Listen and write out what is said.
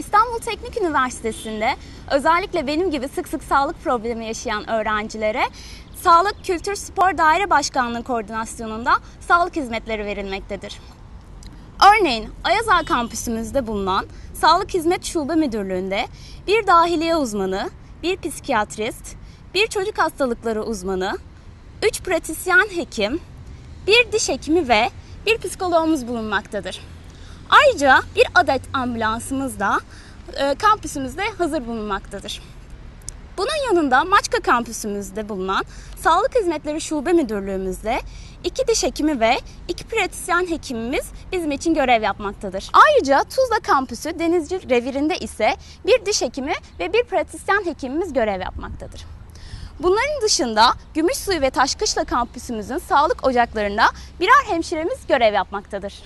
İstanbul Teknik Üniversitesi'nde özellikle benim gibi sık sık sağlık problemi yaşayan öğrencilere Sağlık Kültür Spor Daire Başkanlığı koordinasyonunda sağlık hizmetleri verilmektedir. Örneğin Ayazağa kampüsümüzde bulunan Sağlık Hizmet Şube Müdürlüğü'nde bir dahiliye uzmanı, bir psikiyatrist, bir çocuk hastalıkları uzmanı, üç pratisyen hekim, bir diş hekimi ve bir psikologumuz bulunmaktadır. Ayrıca bir adet ambulansımız da e, kampüsümüzde hazır bulunmaktadır. Bunun yanında Maçka kampüsümüzde bulunan Sağlık Hizmetleri Şube Müdürlüğümüzde iki diş hekimi ve iki pratisyen hekimimiz bizim için görev yapmaktadır. Ayrıca Tuzla kampüsü Denizci Reviri'nde ise bir diş hekimi ve bir pratisyen hekimimiz görev yapmaktadır. Bunların dışında Gümüşsuyu ve Taşkışla kampüsümüzün sağlık ocaklarında birer hemşiremiz görev yapmaktadır.